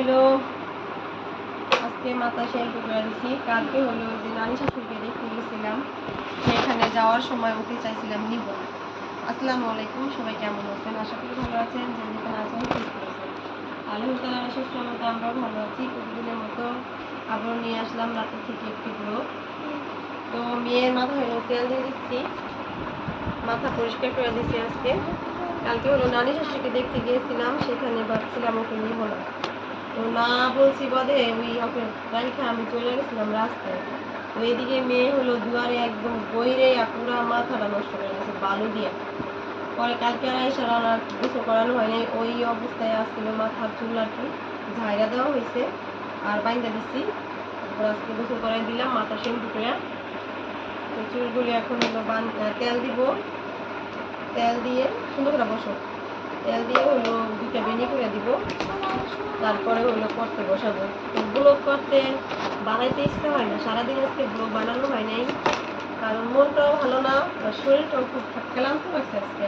হলো আজকে মাথা শ্যাম্পু করে দিছি কালকে হলো যে নানি শাশুড়িকে দেখতে গেছিলাম, সেখানে যাওয়ার সময় ওকে চাইছিলাম নিব। আসসালামু আলাইকুম, সবাই কেমন আছেন? আশা করি ভালো আছেন যে যেখানে আছেন, সুস্থ আছেন। আলহামদুলিল্লাহ সুস্থ মতো আমরাও ভালো আছি। প্রতিদিনের মতো আবারও নিয়ে আসলাম রাতে থেকে একটি ব্লগ। তো মেয়ের মাথা হলো তেল দিয়ে দিচ্ছি। মাথা পরিষ্কার করে দিচ্ছি আজকে। কালকে হলো নানি শাশুড়িকে দেখতে গিয়েছিলাম, সেখানে ভাবছিলাম ওকে নিব না। তো না বলছি, বদে ওই ওকে রাইখা আমি চলে গেছিলাম রাস্তায়। তো এদিকে মেয়ে হলো দুয়ারে একদম বইরে পুরা মাথাটা নষ্ট করে গেছে, বালু দিয়ে। পরে কালকে আর এসে রান্না কিছু করানো হয়নি, ওই অবস্থায় আসছিল মাথার চুল আর কি ঝাইরা দেওয়া হয়েছে আর বাইন্দা দিচ্ছি আজকে গোসল করাই দিলাম, মাথা শ্যাম্পু করে তো চুলগুলি এখন হলো বান তেল দিব। তেল দিয়ে সুন্দর করে বসো। তেল দিয়ে হলো দুইটা বেনি করে দিব। তারপরে হলো করতে বসাবো। ব্লগ করতে বানাইতে ইচ্ছে হয় না। সারাদিন আজকে ব্লগ বানানো হয় নাই। কারণ মনটাও ভালো না শরীরটাও খুব ক্লান্ত লাগছে আজকে।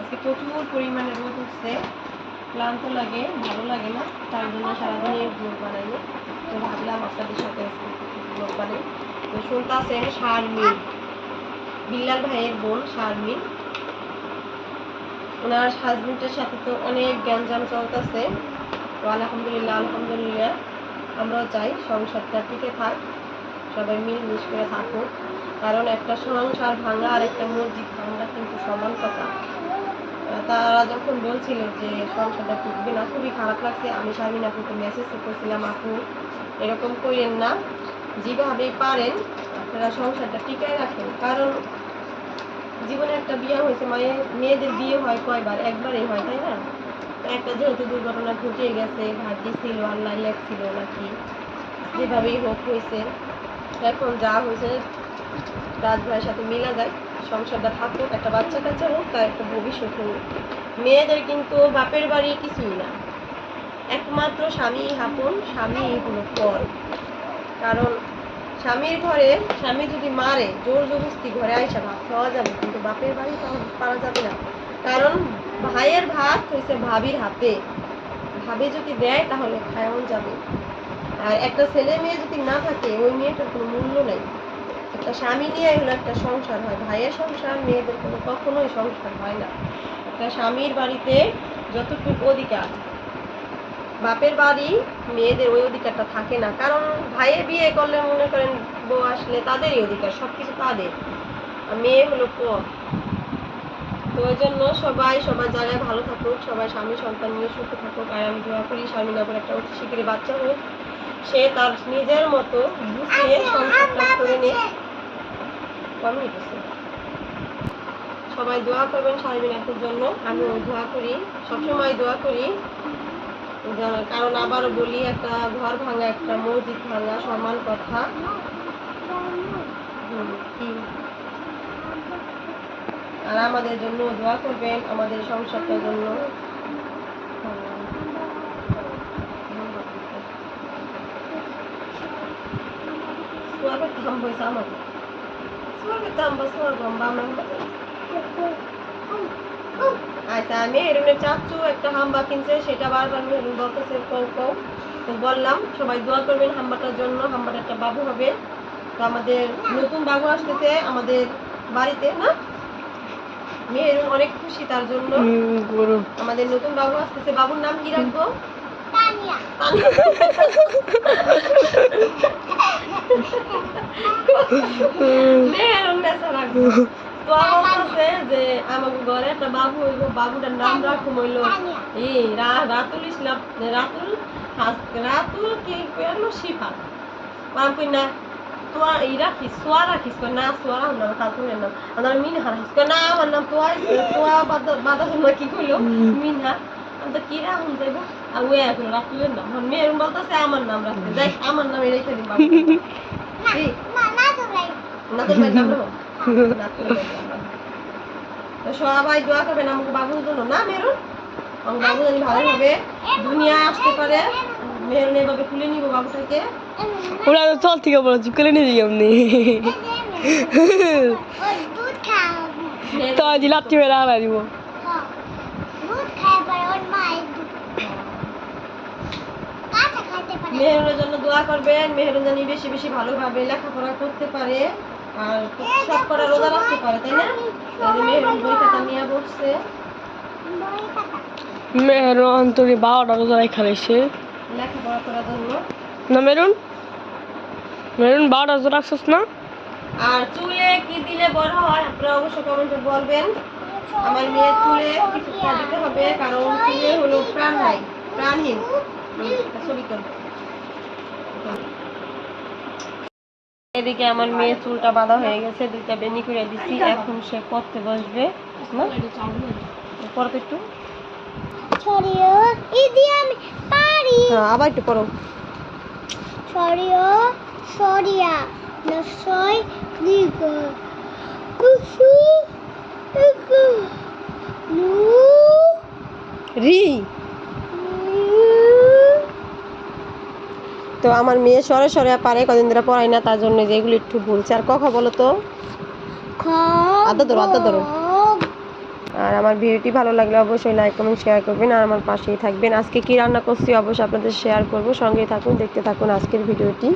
আজকে প্রচুর পরিমাণে রোদ উঠছে। ক্লান্ত লাগে, ভালো লাগে না। তার জন্য সারাদিনে ব্লগ বানাইনি তো ভাবলাম আপনাদের সাথে ব্লগ বানাই। তো শুনতে আছেন শারমিন। বিল্লাল ভাইয়ের বোন শারমিন। ওনার হাজবেন্ডের সাথে তো অনেক গ্যাঞ্জাম চলতেছে। তো আলহামদুলিল্লাহ আলহামদুলিল্লাহ। আমরাও চাই সংসারটা টিকে থাক, সবাই মিলমিশ করে থাকুক। কারণ একটা সংসার ভাঙা আর একটা মসজিদ ভাঙা কিন্তু সমান কথা। তারা যখন বলছিল যে সংসারটা টিকবে না, খুবই খারাপ লাগছে। আমি শারমিন আপুকে মেসেজ করছিলাম, আপু, এরকম করেন না। যেভাবে পারেন, আপনারা সংসারটা টিকায় রাখেন। কারণ জীবনে একটা বিয়ে হয়েছে, মায়ের, মেয়েদের বিয়ে হয় কয়বার? একবারই হয়, তাই না? একটা যেহেতু দুর্ঘটনা ঘটে গেছে ভাগ্যে ছিল আল্লাহ লেখছিল নাকি? যেভাবেই হোক হয়েছে। এখন যা হয়েছে রাজ ভাইয়ের সাথে মিলা যায়, সংসারটা থাকুক, একটা বাচ্চা কাচ্চা হোক, তার একটা ভবিষ্যৎ হোক। মেয়েদের কিন্তু বাপের বাড়ি কিছুই না। একমাত্র স্বামী হাপন স্বামী হলো পর। কারণ স্বামীর ঘরে, স্বামী যদি মারে, জোর জবরদস্তি ঘরে আইসা ভাত খাওয়া যাবে, কিন্তু বাপের বাড়ি পারা যাবে না। কারণ ভাইয়ের ভাত হয়েছে ভাবির হাতে। ভাবে যদি দেয়, তাহলে খাওয়ান যাবে। আর একটা ছেলে মেয়ে যদি না থাকে, ওই মেয়েটার কোনো মূল্য নেই। একটা স্বামী নিয়ে হলো একটা সংসার হয়। ভাইয়ের সংসার, মেয়েদের কোনো কখনোই সংসার হয় না। একটা স্বামীর বাড়িতে যতটুকু অধিকার বাপের বাড়ি, মেয়েদের ওই অধিকারটা থাকে না। কারণ ভাইয়ে বিয়ে করলে মনে করেন বউ আসলে তাদেরই অধিকার সব কিছু তাদের মেয়ে হলো পর। তো ওই জন্য সবাই, সবার জায়গায় ভালো থাকুক, সবাই স্বামী সন্তান নিয়ে সুখে থাকুক। আর আমি দোয়া করি স্বামী নগর একটা অতি শিগগিরই বাচ্চা হোক। সে তার নিজের মতো গুছিয়ে সংসারটা করে নিয়ে কমই গেছে সবাই দোয়া করবেন স্বামী আপুর জন্য। আমি দোয়া করি, সবসময় দোয়া করি। কারণ আবারও বলি, একটা ঘর ভাঙা, একটা মসজিদ ভাঙা, সমান কথা? আর আমাদের জন্য দোয়া করবেন, আমাদের সংসারটার জন্য। সোয়ার বা আমরা আচ্ছা মেহরুনের চাচু একটা হাম্বা কিনছে সেটা বারবার মেহরুন বলতেছে কও কও। তো বললাম সবাই দোয়া করবেন হাম্বাটার জন্য হাম্বাটা একটা বাবু হবে। তো আমাদের নতুন বাবু আসতেছে আমাদের বাড়িতে না? মেহরুন অনেক খুশি তার জন্য। আমাদের নতুন বাবু আসতেছে বাবুর নাম কি রাখব? রাখব তো আমার কাছে যে আমার ঘরে একটা বাবু হইব বাবুটার নাম রাখুম হইল এই রা- রাতুল ইসলাম রাতুল হাস- রাতুল কি পেল শিফা? আমি কই না তোয়া রাখিস সোয়া রাখিস। কই না সোয়া না নাম। আমার মিনহা রাখিস। কই না আমার নাম তোয়া তোয়া বাদা বাদা না কি কইলো? মিনহা আমি তো কি রাখুন যাইব? আর ওই এখন রাতুলের নাম। আমার মেয়ের বলতেছে আমার নাম রাখতে। যাই আমার নামে রেখে দিন বাবু কি? নাতুল ভাই নাম রাখো। নাতুল ভাই নাম রাখো। তো সবাই দোয়া করবেন আমাকে বাবুর জন্য। না মেরুন আমার বাবু জানি ভালো হবে। দুনিয়া আসতে পারে। মেরুন এভাবে খুলে নিব বাবুটাকে। ওরা চল থেকে বলো চুকলে নিয়ে যাই মেরুন- তো আজ লাত্তি মেরে হারা দিব। মায়ের দুধ দোয়া করবেন। মেহরুন জানি বেশি বেশি ভালোভাবে লেখাপড়া করতে পারে। আর সব করা রোজা রাখতে পারে তাই না? মেহরুন মেরুন বারোটা রোজা রেখা রয়েছে না মেরুন? মেরুন বারোটা রোজা রাখছিস না? আর চুলে কি দিলে বড় হয় আপনারা অবশ্যই কমেন্টে বলবেন। আমার মেয়ের চুলে কিছু দিতে হবে কারণ চুলে হলো প্রাণ নাই প্রাণহীন ছবি তোল। এদিকে আমার মেয়ের চুলটা বাঁধা হয়ে গেছে দুইটা বেনি করে দিছি এখন সে পড়তে বসবে না? পড়ো একটু। হ্যাঁ আবার একটু পড়ো। সরিয়া নসয় দিগ কুসু নু। রি। তো আমার মেয়ে সরে সরে পারে কদিন ধরে পড়াই না তার জন্য যে এগুলো একটু ভুলছে আর কখন বলো তো। আদা ধরো, আদা ধরো। আর আমার ভিডিওটি ভালো লাগলে অবশ্যই লাইক কমেন্ট শেয়ার করবেন আর আমার পাশেই থাকবেন। আজকে কি রান্না করছি অবশ্যই আপনাদের শেয়ার করব। সঙ্গেই থাকুন দেখতে থাকুন আজকের ভিডিওটি।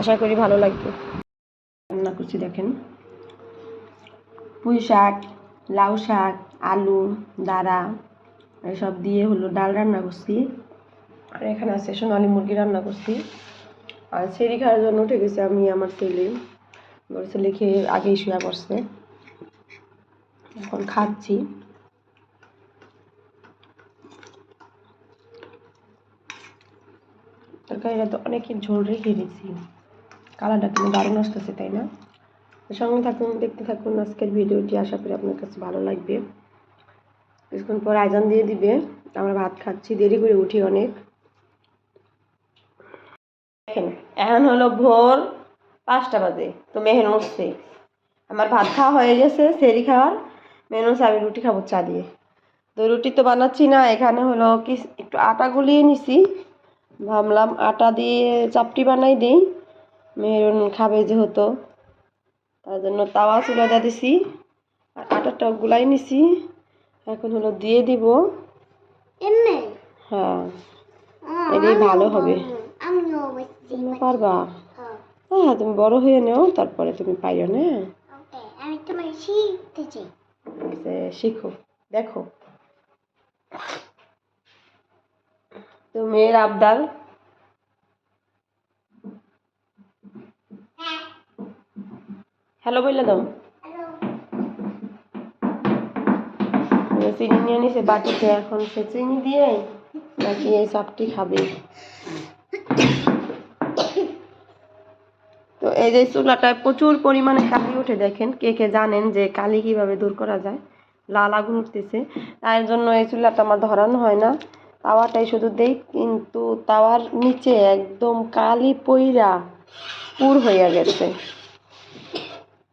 আশা করি ভালো লাগবে। রান্না করছি দেখেন। পুঁই শাক লাউ শাক আলু দাঁড়া এসব দিয়ে হলো ডাল রান্না করছি। আর এখানে আছে, সোনালি মুরগি রান্না করছি। আর সেরি খাওয়ার জন্য উঠে গেছে আমি আমার ছেলে। বড় খেয়ে আগেই শুয়ে পড়ছে। এখন খাচ্ছি। তরকারিটা তো অনেকই ঝোল রেখে দিয়েছি। কালারটা কিন্তু দারুণ আসতেছে, তাই না? সঙ্গে থাকুন, দেখতে থাকুন আজকের ভিডিওটি। আশা করি আপনার কাছে ভালো লাগবে। কিছুক্ষণ পর আজান দিয়ে দিবে। আমরা ভাত খাচ্ছি। দেরি করে উঠি অনেক দেখেন এখন হলো ভোর পাঁচটা বাজে তো মেহেন উঠছে। আমার ভাত খাওয়া হয়ে গেছে সেরি খাওয়ার। মেনু আমি রুটি খাব চা দিয়ে। তো রুটি তো বানাচ্ছি না এখানে হলো কি একটু আটা গুলিয়ে নিছি। ভাবলাম আটা দিয়ে চাপটি বানাই দিই। মেহরুন খাবে যেহেতু তার জন্য তাওয়া চুলা দিয়ে দিছি। আর আটাটা গুলাই নিছি এখন হলো দিয়ে দিব। হ্যাঁ। এটাই ভালো হবে। তুমি পারবা? হ্যাঁ, তুমি বড় হয়ে নেও তারপরে তুমি পাইও না? আমি তোমার শিখতেছি যে শিখো দেখো। তো মেয়ের আবদার? হ্যালো বললে দাও। চিনি নিয়ে নিছে বাটিতে এখন সে চিনি দিয়ে নাকি এই চাপটি খাবে। এই যে চুলাটায় প্রচুর পরিমাণে কালি উঠে দেখেন, কে কে জানেন যে কালি কীভাবে দূর করা যায়? লাল আগুন উঠতেছে। তার জন্য এই চুলাটা আমার ধরানো হয় না। তাওয়াটাই শুধু দেই, কিন্তু তাওয়ার নিচে একদম কালি পইরা পুর হইয়া গেছে।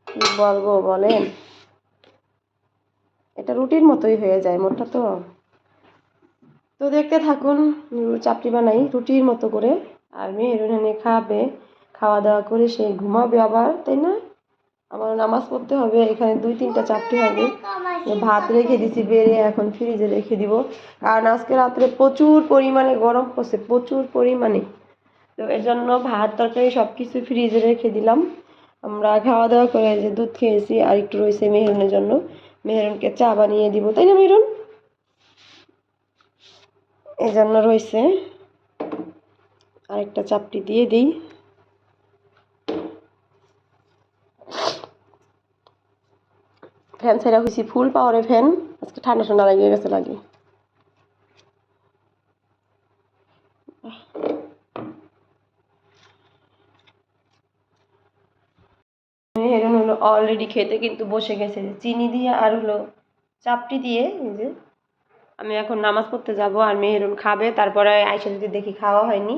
কি বলব বলেন? এটা রুটির মতোই হয়ে যায় মোটটা তো। তো দেখতে থাকুন চাপটি বানাই রুটির মতো করে। আর মেহেরুন এনে খাবে। খাওয়া দাওয়া করে সে ঘুমাবে আবার, তাই না? আমার নামাজ পড়তে হবে, এখানে দুই তিনটা চাপটি হবে। ভাত রেখে দিছি, বেড়ে এখন ফ্রিজে রেখে দিব। কারণ আজকে রাত্রে প্রচুর পরিমাণে গরম পড়ছে, প্রচুর পরিমাণে। তো এর জন্য ভাত, তরকারি সব কিছু ফ্রিজে রেখে দিলাম। আমরা খাওয়া দাওয়া করে যে দুধ খেয়েছি, আর একটু রয়েছে মেহরুনের জন্য। মেহরুনকে চা বানিয়ে দিব, তাই না মেহরুন? এই জন্য রয়েছে আরেকটা চাপটি দিয়ে দিই। ফ্যান ছেড়া হয়েছি ফুল পাওয়ারে ফ্যান। আজকে ঠান্ডা ঠান্ডা লাগিয়ে গেছে লাগে। হেরন হলো অলরেডি খেতে কিন্তু বসে গেছে। চিনি দিয়ে আর হলো চাপটি দিয়ে এই যে আমি এখন নামাজ পড়তে যাব আর মেহেরুন খাবে। তারপরে আয়সা যদি দেখি খাওয়া হয়নি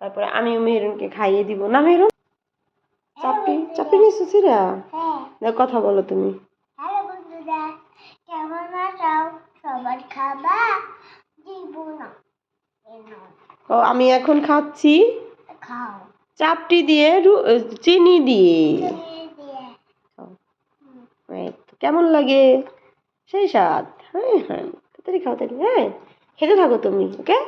তারপরে আমিও মেহেরুনকে খাইয়ে দিব। না মেহেরুন? চাপটি? চাপটি নিয়েছো সিরা? হ্যাঁ। কথা বলো তুমি হ্যালো বন্ধুরা কেমন আছো সবার খাবা দিব না ও আমি এখন খাচ্ছি। খাও। চাপটি দিয়ে চিনি দিয়ে। এই কেমন লাগে? সেই স্বাদ। হ্যাঁ হ্যাঁ। তাড়াতাড়ি খাও তাড়াতাড়ি। হ্যাঁ খেতে থাকো তুমি ওকে